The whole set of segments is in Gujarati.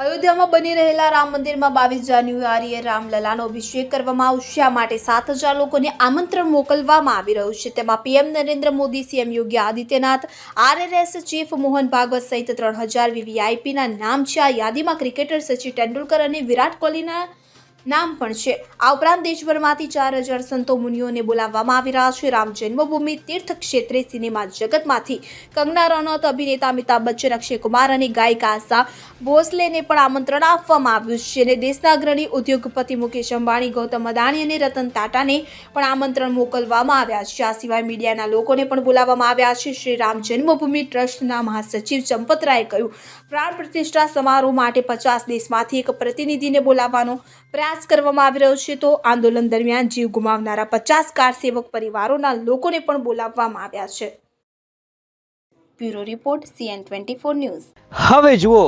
અયોધ્યામાં બની રહેલા રામ મંદિરમાં બાવીસ જાન્યુઆરીએ રામલલાનો અભિષેક કરવામાં આવશે. આ માટે સાત હજાર લોકોને આમંત્રણ મોકલવામાં આવી રહ્યું છે. તેમાં PM Narendra Modi, CM Yogi Adityanath RSS chief Mohan Bhagwat સહિત ત્રણ હજાર વીવીઆઈપીના નામ છે. આ યાદીમાં ક્રિકેટર સચિન તેંડુલકર અને વિરાટ કોહલીના નામ પણ છે. આ ઉપરાંત દેશભરમાંથી ચાર હજાર સંતો મુનિઓને બોલાવવામાં આવી રહ્યા છે. રામ જન્મભૂમિ તીર્થ ક્ષેત્રે સિનેમા જગતમાંથી. કંગના રનૌત અભિનેતા અમિતાભ બચ્ચન, અક્ષય કુમાર અને ગાયિકા આશા ભોસલેને પણ આમંત્રણ આપવામાં આવ્યું છે અને દેશના અગ્રણી ઉદ્યોગપતિ મુકેશ અંબાણી, ગૌતમ અદાણી અને રતન ટાટાને પણ આમંત્રણ મોકલવામાં આવ્યા છે. આ સિવાય મીડિયાના લોકોને પણ બોલાવવામાં આવ્યા છે. શ્રી રામ જન્મભૂમિ ટ્રસ્ટના મહાસચિવ ચંપતરાય કહ્યું, પ્રાણ પ્રતિષ્ઠા સમારોહ માટે પચાસ દેશમાંથી એક પ્રતિનિધિને બોલાવવાનો પ્રયાસ કરવામાં આવી રહ્યો છે, તો આંદોલન દરમિયાન જીવ ગુમાવનારા પચાસ કાર સેવક પરિવારોના લોકોને પણ બોલાવવામાં આવ્યા છે. Bureau report, CN twenty four news. હવે જુઓ,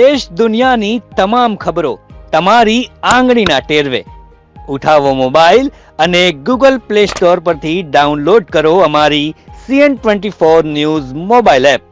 દેશ દુનિયાની તમામ ખબરો તમારી આંગળીના ટેરવે. ઉઠાવો મોબાઈલ અને ગૂગલ પ્લે સ્ટોર પરથી ડાઉનલોડ કરો અમારી CN twenty four news mobile app.